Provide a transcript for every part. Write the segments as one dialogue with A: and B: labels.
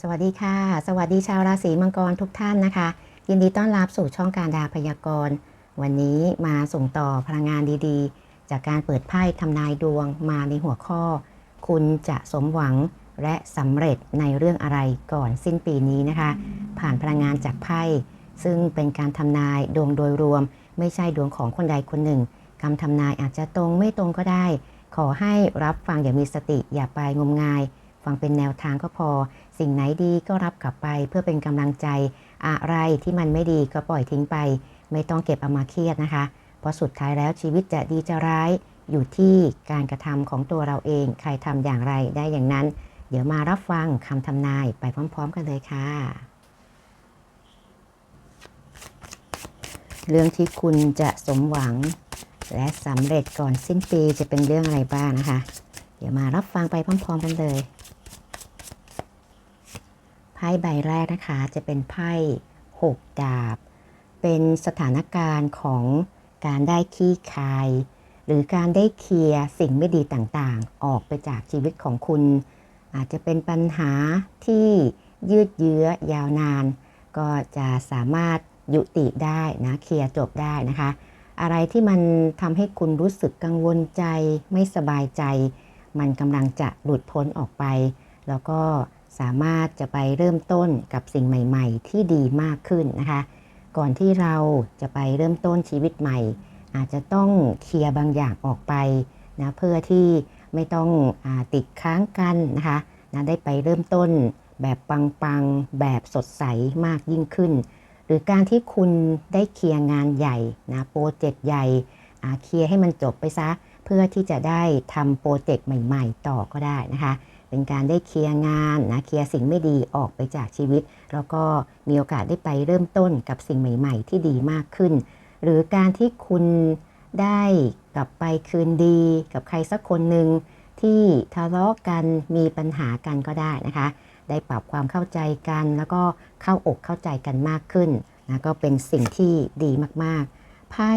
A: สวัสดีค่ะ สวัสดีชาวราศีมังกรทุกท่านนะคะ ยินดีต้อนรับสู่ช่องการดาพยากรณ์ วันนี้มาส่งต่อพลังงานดีๆ จากการเปิดไพ่ทำนายดวงมาในหัวข้อ คุณจะสมหวังและสำเร็จในเรื่องอะไรก่อนสิ้นปีนี้นะคะ ผ่านพลังงานจากไพ่ ซึ่งเป็นการทำนายดวงโดยรวม ไม่ใช่ดวงของคนใดคนหนึ่งคำทำนายอาจจะตรงไม่ตรงก็ได้ ขอให้รับฟังอย่างมีสติอย่าไปงมงาย ฟังเป็นแนวทางก็พอ สิ่งไหนดีก็รับกลับไปเพื่อเป็นกำลังใจอะไรที่มันไม่ดีก็ปล่อยทิ้งไป ไม่ต้องเก็บเอามาเครียดนะคะ เพราะสุดท้ายแล้วชีวิตจะดีจะร้ายอยู่ที่การกระทำของตัวเราเอง ใครทำอย่างไรได้อย่างนั้น เดี๋ยวมารับฟังคำทำนายไปพร้อม ๆ กันเลยค่ะ เรื่องที่คุณจะสมหวัง และสำเร็จก่อนสิ้นปีจะเป็นเรื่องอะไรบ้างนะคะ เดี๋ยวมารับฟังไปพร้อม ๆ กันเลย พ่ใบแรกนะคะจะเป็นไพ่หกดาบ เป็นสถานการณ์ของการได้ขี้คาย หรือการได้เคลียร์สิ่งไม่ดีต่างๆ ออกไปจากชีวิตของคุณ อาจจะเป็นปัญหาที่ยืดเยื้อยาวนาน ก็จะสามารถยุติได้นะเคลียร์จบได้นะคะ อะไรที่มันทำให้คุณรู้สึกกังวลใจไม่สบายใจ มันกำลังจะหลุดพ้นออกไป แล้วก็ สามารถจะไปเริ่มต้นกับสิ่งใหม่ ๆ ที่ดีมากขึ้นนะคะ ก่อนที่เราจะไปเริ่มต้นชีวิตใหม่ อาจจะต้องเคลียร์บางอย่างออกไปนะเพื่อที่ไม่ต้องอติดค้างกันนะคะนะได้ไปเริ่มต้นแบบปังๆ แบบสดใสมากยิ่งขึ้น หรือการที่คุณได้เคลียร์งานใหญ่นะโปรเจกต์ใหญ่เคลียร์ให้มันจบไปซะ เพื่อที่จะได้ทำโปรเจกต์ใหม่ ๆ ต่อก็ได้นะคะ เป็นการได้เคลียร์งานนะเคลียร์สิ่งไม่ดีออกไปจากชีวิต แล้วก็มีโอกาสได้ไปเริ่มต้นกับสิ่งใหม่ ๆ ที่ดีมากขึ้น หรือการที่คุณได้กลับไปคืนดี กับใครสักคนหนึ่งที่ทะเลาะกันมีปัญหากันก็ได้นะคะ ได้ปรับความเข้าใจกัน แล้วก็เข้าอกเข้าใจกันมากขึ้นนะก็เป็นสิ่งที่ดีมากๆ ไพ่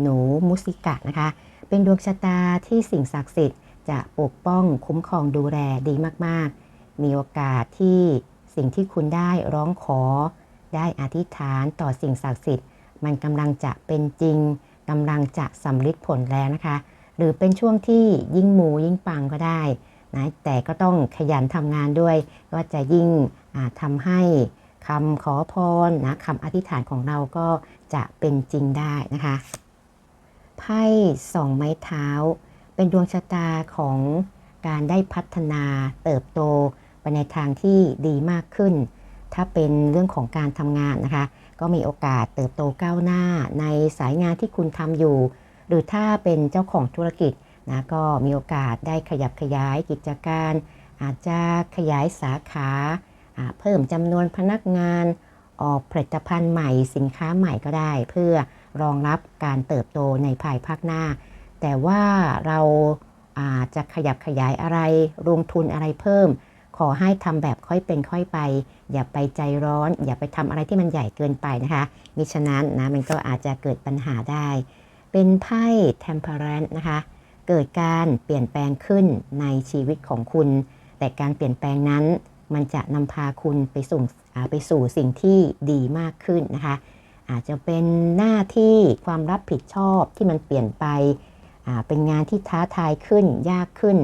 A: หนูมุสิกะนะคะ เป็นดวงชะตาที่สิ่งศักดิ์สิทธิ์ จะปกป้องคุ้มครองดูแลดีมากๆ มีโอกาสที่สิ่งที่คุณได้ร้องขอ ได้อธิษฐานต่อสิ่งศักดิ์สิทธิ์ มันกำลังจะเป็นจริงกำลังจะสำลิดผลแล้วนะคะ หรือเป็นช่วงที่ยิ่งมูยิ่งปังก็ได้นะแต่ก็ต้องขยันทำงานด้วย ก็จะยิ่งทำให้คำขอพรนะคำอธิษฐานของเราก็จะเป็นจริงได้นะคะ ไพ่สองไม้เท้า เป็นดวงชะตาของการได้พัฒนาเติบโตไปในทางที่ดีมากขึ้น ถ้าเป็นเรื่องของการทำงานนะคะ ก็มีโอกาสเติบโตก้าวหน้าในสายงานที่คุณทำอยู่ หรือถ้าเป็นเจ้าของธุรกิจนะก็มีโอกาสได้ขยับขยายกิจการ อาจจะขยายสาขาเพิ่มจำนวนพนักงานออกผลิตภัณฑ์ใหม่สินค้าใหม่ก็ได้ เพื่อรองรับการเติบโตในภายภาคหน้า แต่ว่าเราอาจจะขยับขยายอะไร ลงทุนอะไรเพิ่ม ขอให้ทำแบบค่อยเป็นค่อยไป อย่าไปใจร้อน อย่าไปทำอะไรที่มันใหญ่เกินไปนะคะมิฉะนั้นนะมันก็อาจจะเกิดปัญหาได้ เป็นไพ่ temperance นะคะ เกิดการเปลี่ยนแปลงขึ้นในชีวิตของคุณ แต่การเปลี่ยนแปลงนั้น มันจะนำพาคุณไปสู่ไปสู่สิ่งที่ดีมากขึ้นนะคะ อาจจะเป็นหน้าที่ความรับผิดชอบที่มันเปลี่ยนไป เป็นงานที่ท้าทายขึ้นยากขึ้น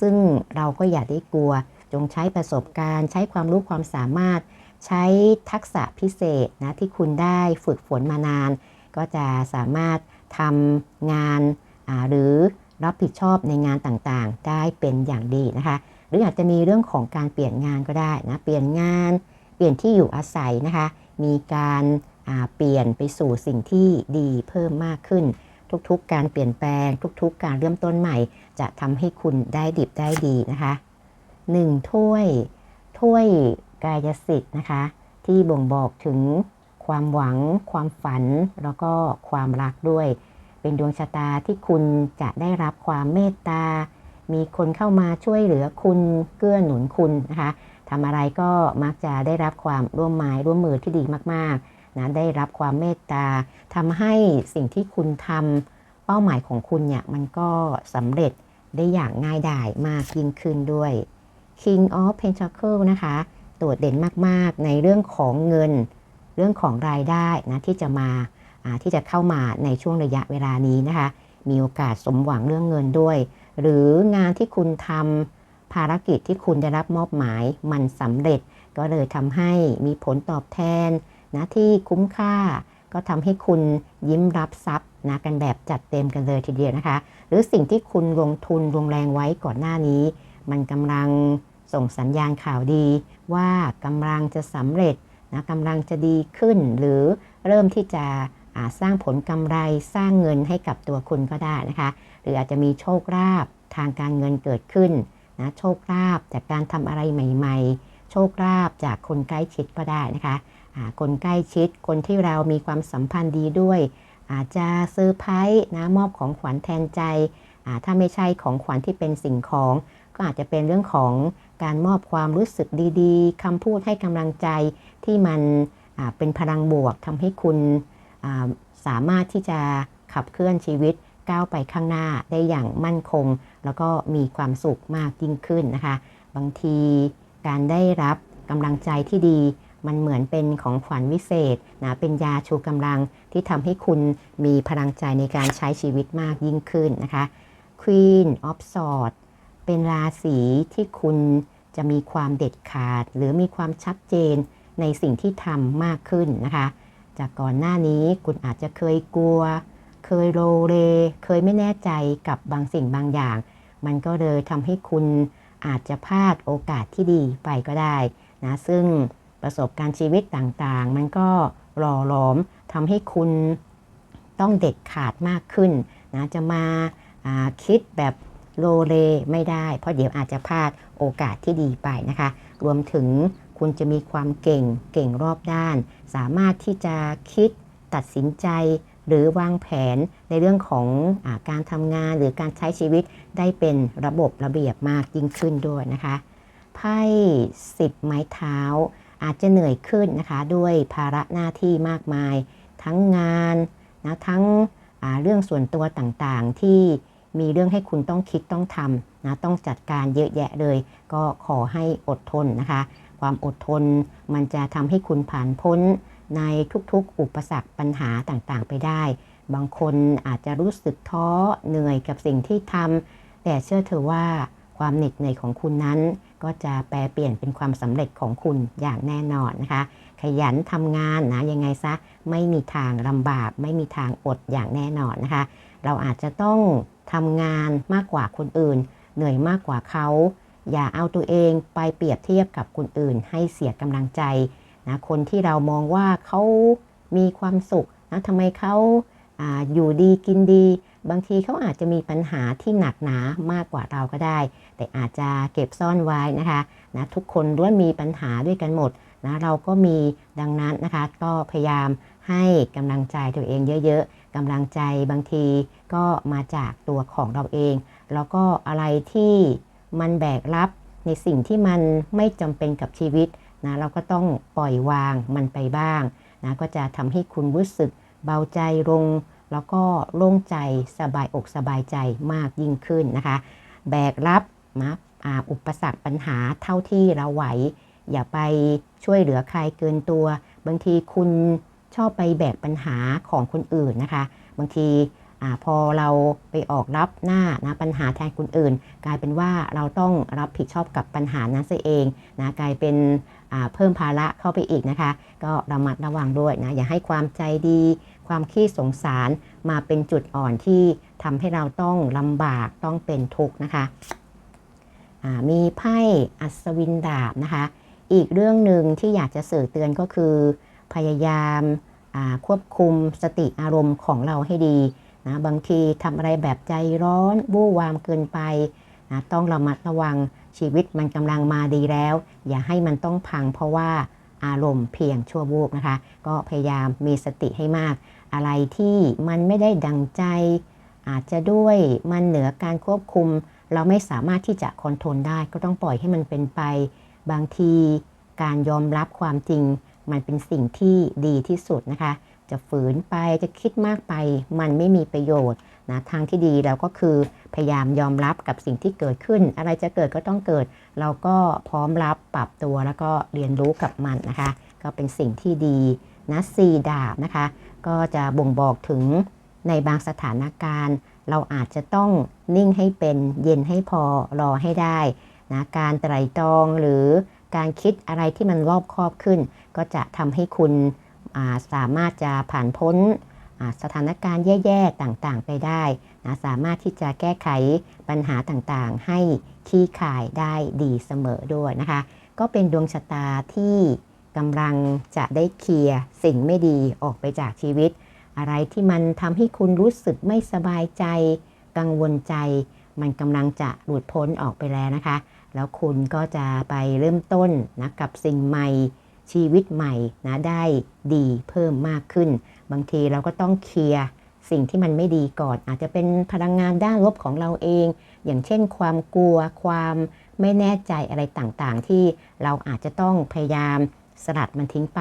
A: ซึ่งเราก็อย่าได้กลัว จงใช้ประสบการณ์ ใช้ความรู้ความสามารถ ใช้ทักษะพิเศษนะที่คุณได้ฝึกฝนมานาน ก็จะสามารถทำงานหรือรับผิดชอบในงานต่างๆ ได้เป็นอย่างดีนะคะ หรืออาจจะมีเรื่องของการเปลี่ยนงานก็ได้นะเปลี่ยนงาน เปลี่ยนที่อยู่อาศัยนะคะ มีการเปลี่ยนไปสู่สิ่งที่ดีเพิ่มมากขึ้น ทุกๆ การเปลี่ยนแปลง ทุกๆ การเริ่มต้นใหม่ จะทำให้คุณได้ดิบได้ดีนะคะ1ถ้วย ถ้วยกายสิทธิ์นะคะ ที่บ่งบอกถึงความหวัง ความฝัน แล้วก็ความรักด้วย เป็นดวงชะตาที่คุณจะได้รับความเมตตา มีคนเข้ามาช่วยเหลือคุณ เกื้อหนุนคุณนะคะทำอะไรก็มักจะได้รับความร่วมไม้ร่วมมือที่ดีมากๆ นะได้รับความเมตตาทำให้สิ่งที่คุณทำเป้าหมายของคุณเนี่ยมันก็สำเร็จได้อย่างง่ายดายมากยิ่งขึ้นด้วย King of Pentacle นะคะโดดเด่นมากๆในเรื่องของเงิน เรื่องของรายได้นะที่จะมาที่จะเข้ามาในช่วงระยะเวลานี้นะคะ มีโอกาสสมหวังเรื่องเงินด้วย หรืองานที่คุณทำภารกิจที่คุณได้รับมอบหมายมันสำเร็จ ก็เลยทำให้มีผลตอบแทน นะที่คุ้มค่า ก็ทำให้คุณยิ้มรับทรัพย์นะกันแบบจัดเต็มกันเลยทีเดียวนะคะ หรือสิ่งที่คุณลงทุนลงแรงไว้ก่อนหน้านี้ มันกำลังส่งสัญญาณข่าวดี ว่ากำลังจะสำเร็จนะกำลังจะดีขึ้น หรือเริ่มที่จะสร้างผลกำไรสร้างเงินให้กับตัวคุณก็ได้นะคะ หรืออาจจะมีโชคลาภทางการเงินเกิดขึ้นนะโชคลาภจากการทำอะไรใหม่ ๆ โชคลาภจากคนใกล้ชิดก็ได้นะคะ คนใกล้ชิด คนที่เรามีความสัมพันธ์ดีด้วย อาจจะซอร์ไพรส์นะมอบของขวัญแทนใจ ถ้าไม่ใช่ของขวัญที่เป็นสิ่งของ ก็อาจจะเป็นเรื่องของการมอบความรู้สึกดีๆคำพูดให้กำลังใจที่มันเป็นพลังบวกทำให้คุณสามารถที่จะขับเคลื่อนชีวิตก้าวไปข้างหน้าได้อย่างมั่นคง แล้วก็มีความสุขมากยิ่งขึ้นนะคะ บางทีการได้รับกำลังใจที่ดี มันเหมือนเป็นของขวัญวิเศษนะเป็นยาชูกำลังที่ทำให้คุณมีพลังใจในการใช้ชีวิตมากยิ่งขึ้นนะคะ Queen of Swords เป็นราศีที่คุณจะมีความเด็ดขาด หรือมีความชัดเจนในสิ่งที่ทำมากขึ้นนะคะ จากก่อนหน้านี้คุณอาจจะเคยกลัว เคยโลเล เคยไม่แน่ใจกับบางสิ่งบางอย่าง มันก็เลยทำให้คุณอาจจะพลาดโอกาสที่ดีไปก็ได้นะซึ่ง ประสบการณ์ชีวิตต่างๆ มันก็หล่อหลอมทำให้คุณต้องเด็ดขาดมากขึ้นนะจะมาาคิดแบบโลเลไม่ได้ เพราะเดี๋ยวอาจจะพลาดโอกาสที่ดีไปนะคะ รวมถึงคุณจะมีความเก่งเก่งรอบด้าน สามารถที่จะคิดตัดสินใจ หรือวางแผนในเรื่องของอาการทำงานหรือการใช้ชีวิตได้เป็นระบบระเบียบมากยิ่งขึ้นด้วยนะคะไพ่สิบไม้เท้า อาจจะเหนื่อยขึ้นนะคะด้วยภาระหน้าที่มากมาย ทั้งงานนะทั้งเรื่องส่วนตัวต่างๆ ที่มีเรื่องให้คุณต้องคิดต้องทำนะต้องจัดการเยอะแยะเลย ก็ขอให้อดทนนะคะ ความอดทนมันจะทำให้คุณผ่านพ้นในทุกๆ อุปสรรคปัญหาต่างๆ ไปได้ บางคนอาจจะรู้สึกท้อเหนื่อยกับสิ่งที่ทำแต่เชื่อเธอว่าความเหน็ดเหนื่อยของคุณนั้น ก็จะแปลเปลี่ยนเป็นความสำเร็จของคุณอย่างแน่นอนนะคะ ขยันทำงานนะยังไงซะไม่มีทางลำบาก ไม่มีทางอดอย่างแน่นอนนะคะ เราอาจจะต้องทำงานมากกว่าคนอื่น เหนื่อยมากกว่าเขา อย่าเอาตัวเองไปเปรียบเทียบกับคนอื่น ให้เสียกำลังใจนะคนที่เรามองว่าเขามีความสุขนะทำไมเขา ออยู่ดีกินดี บางทีเขาอาจจะมีปัญหาที่หนักหนามากกว่าเราก็ได้ แต่อาจจะเก็บซ่อนไว้นะคะนะทุกคนล้วนมีปัญหาด้วยกันหมดนะเราก็มีดังนั้นนะคะ ก็พยายามให้กำลังใจตัวเองเยอะๆกำลังใจบางทีก็มาจากตัวของเราเอง แล้วก็อะไรที่มันแบกรับในสิ่งที่มันไม่จำเป็นกับชีวิตนะเราก็ต้องปล่อยวางมันไปบ้างนะก็จะทำให้คุณรู้สึก เบาใจลง แล้วก็โล่งใจสบายอกสบายใจมากยิ่งขึ้นนะคะ แบกรับนะอ่าอุปสรรคปัญหาเท่าที่เราไหว อย่าไปช่วยเหลือใครเกินตัว บางทีคุณชอบไปแบกปัญหาของคนอื่นนะคะ บางทีอพอเราไปออกรับหน้านะปัญหาแทนคนอื่น กลายเป็นว่าเราต้องรับผิดชอบกับปัญหานั้นซะเองนะกลายเป็น เพิ่มภาระเข้าไปอีกนะคะ ก็ระมัดระวังด้วยนะ อย่าให้ความใจดี ความขี้สงสารมาเป็นจุดอ่อนที่ทำให้เราต้องลำบากต้องเป็นทุกข์นะคะ มีไพ่อัศวินดาบนะคะ อีกเรื่องหนึ่งที่อยากจะสื่อเตือนก็คือ พยายามาควบคุมสติอารมณ์ของเราให้ดีนะบางทีทำอะไรแบบใจร้อนบู้วามเกินไปนะต้องระมัดระวัง ชีวิตมันกำลังมาดีแล้ว อย่าให้มันต้องพังเพราะว่าอารมณ์เพียงชั่ววูบนะคะ ก็พยายามมีสติให้มาก อะไรที่มันไม่ได้ดังใจ อาจจะด้วยมันเหนือการควบคุม เราไม่สามารถที่จะคอนโทรลได้ ก็ต้องปล่อยให้มันเป็นไป บางทีการยอมรับความจริง มันเป็นสิ่งที่ดีที่สุดนะคะ จะฝืนไปจะคิดมากไป มันไม่มีประโยชน์ นะทางที่ดีเราก็คือพยายามยอมรับกับสิ่งที่เกิดขึ้น อะไรจะเกิดก็ต้องเกิด เราก็พร้อมรับปรับตัวแล้วก็เรียนรู้กับมันนะคะ ก็เป็นสิ่งที่ดีนะสีดาบนะคะ ก็จะบ่งบอกถึงในบางสถานการณ์ เราอาจจะต้องนิ่งให้เป็นเย็นให้พอรอให้ได้นะการไตรตรองหรือการคิดอะไรที่มันรอบคอบขึ้น ก็จะทำให้คุณาสามารถจะผ่านพ้น สถานการณ์แย่ๆต่างๆ ไปได้นะสามารถที่จะแก้ไขปัญหาต่างๆ ให้ขี้ขายได้ดีเสมอด้วยนะคะ ก็เป็นดวงชะตาที่กำลังจะได้เคลียร์สิ่งไม่ดีออกไปจากชีวิต อะไรที่มันทำให้คุณรู้สึกไม่สบายใจ กังวลใจ มันกำลังจะหลุดพ้นออกไปแล้วนะคะ แล้วคุณก็จะไปเริ่มต้นนะกับสิ่งใหม่ชีวิตใหม่นะได้ดีเพิ่มมากขึ้น บางทีเราก็ต้องเคลียร์สิ่งที่มันไม่ดีก่อน อาจจะเป็นพลังงานด้านลบของเราเอง อย่างเช่น ความกลัว ความไม่แน่ใจอะไรต่างๆ ที่เราอาจจะต้องพยายามสลัดมันทิ้งไป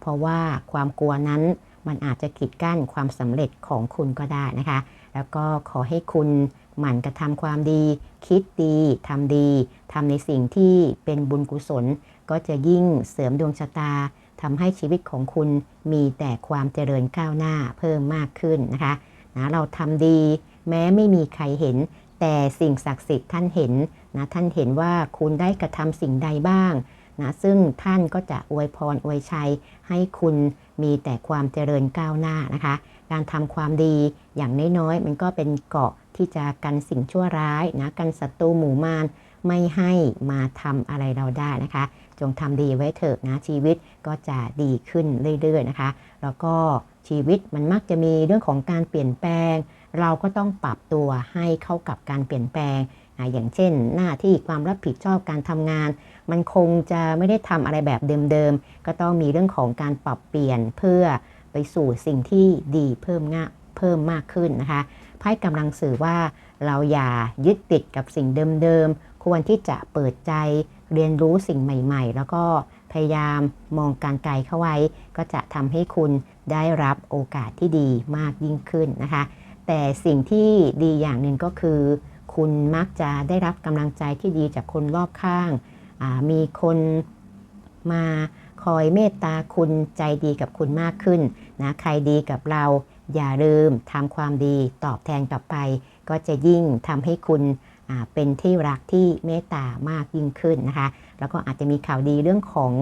A: เพราะว่าความกลัวนั้นมันอาจจะกีดกั้นความสำเร็จของคุณก็ได้นะคะ แล้วก็ขอให้คุณหมั่นกระทำความดี คิดดีทำดีทำในสิ่งที่เป็นบุญกุศล ก็จะยิ่งเสริมดวงชะตา ทำให้ชีวิตของคุณมีแต่ความเจริญก้าวหน้าเพิ่มมากขึ้นนะคะนะเราทำดีแม้ไม่มีใครเห็น แต่สิ่งศักดิ์สิทธิ์ท่านเห็นนะท่านเห็นว่าคุณได้กระทำสิ่งใดบ้างนะซึ่งท่านก็จะอวยพรอวยชัย ให้คุณมีแต่ความเจริญก้าวหน้านะคะ การทำความดีอย่างน้อยๆ มันก็เป็นเกาะที่จะกันสิ่งชั่วร้ายนะกันศัตรูหมู่มารไม่ให้มาทำอะไรเราได้นะคะ จงทำดีไว้เถอะนะชีวิตก็จะดีขึ้นเรื่อยๆนะคะ แล้วก็ชีวิตมันมักจะมีเรื่องของการเปลี่ยนแปลง เราก็ต้องปรับตัวให้เข้ากับการเปลี่ยนแปลงอย่างเช่น หน้าที่ความรับผิดชอบการทำงาน มันคงจะไม่ได้ทำอะไรแบบเดิมๆ ก็ต้องมีเรื่องของการปรับเปลี่ยนเพื่อไปสู่สิ่งที่ดีเพิ่มง่าเพิ่มมากขึ้นนะคะไพ่กำลังสื่อว่าเราอย่ายึดติดกับสิ่งเดิมๆ ควรที่จะเปิดใจ เรียนรู้สิ่งใหม่ๆ แล้วก็พยายามมองการไกลเข้าไว้ ก็จะทำให้คุณได้รับโอกาสที่ดีมากยิ่งขึ้นนะคะ แต่สิ่งที่ดีอย่างหนึ่งก็คือ คุณมักจะได้รับกำลังใจที่ดีจากคนรอบข้าง มีคนมาคอยเมตตาคุณใจดีกับคุณมากขึ้นนะใครดีกับเราอย่าลืมทำความดีตอบแทนกลับไป ก็จะยิ่งทำให้คุณ เป็นที่รักที่เมตตามากยิ่งขึ้นนะคะ แล้วก็อาจจะมีข่าวดีเรื่องของ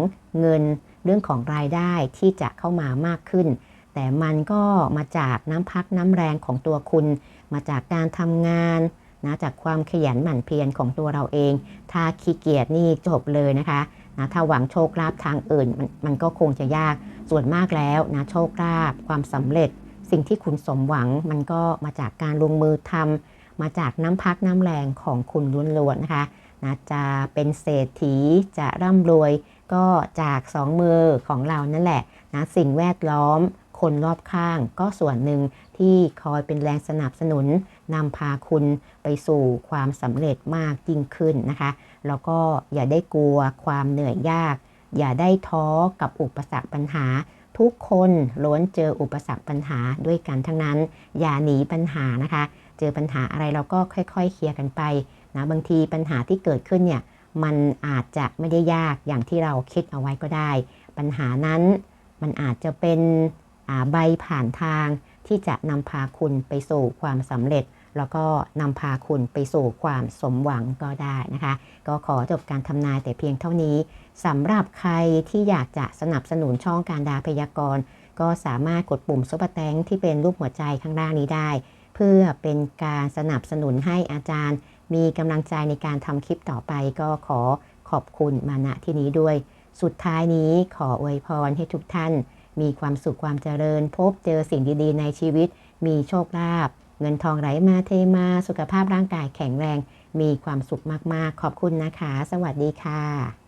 A: เงินเรื่องของรายได้ที่จะเข้ามามากขึ้น แต่มันก็มาจากน้ำพักน้ำแรงของตัวคุณ มาจากการทำงานนะจากความขยันหมั่นเพียรของตัวเราเอง ถ้าขี้เกียจนี่จบเลยนะคะนะถ้าหวังโชคลาภทางอื่นมมันก็คงจะยาก ส่วนมากแล้วนะโชคลาภความสำเร็จ สิ่งที่คุณสมหวังมันก็มาจากการลงมือทำ มาจากน้ำพักน้ำแรงของคุณล้วนๆนะคะนะจะเป็นเศรษฐีจะร่ำรวยก็จากสองมือของเรานั่นแหละนะสิ่งแวดล้อมคนรอบข้างก็ส่วนหนึ่งที่คอยเป็นแรงสนับสนุนนำพาคุณไปสู่ความสำเร็จมากยิ่งขึ้นนะคะ แล้วก็อย่าได้กลัวความเหนื่อยยาก อย่าได้ท้อกับอุปสรรคปัญหา ทุกคนล้วนเจออุปสรรคปัญหาด้วยกันทั้งนั้น อย่าหนีปัญหานะคะ เจอปัญหาอะไรเราก็ค่อยๆ เคลียร์กันไปนะบางทีปัญหาที่เกิดขึ้นเนี่ยมันอาจจะไม่ได้ยากอย่างที่เราคิดเอาไว้ก็ได้ ปัญหานั้นมันอาจจะเป็นใบผ่านทางที่จะนำพาคุณไปสู่ความสำเร็จ แล้วก็นำพาคุณไปสู่ความสมหวังก็ได้นะคะ ก็ขอจบการทำนายแต่เพียงเท่านี้สำหรับใครที่อยากจะสนับสนุนช่องการดาพยากรณ์ ก็สามารถกดปุ่มซุปเปอร์แตงที่เป็นรูปหัวใจข้างล่างนี้ได้ เพื่อเป็นการสนับสนุนให้อาจารย์ มีกำลังใจในการทำคลิปต่อไปก็ขอขอบคุณมาณที่นี้ด้วย สุดท้ายนี้ขออวยพรให้ทุกท่าน มีความสุขความเจริญ พบเจอสิ่งดีๆ ในชีวิต มีโชคลาภเงินทองไหลมาเทมาสุขภาพร่างกายแข็งแรง มีความสุขมากๆ ขอบคุณนะคะ สวัสดีค่ะ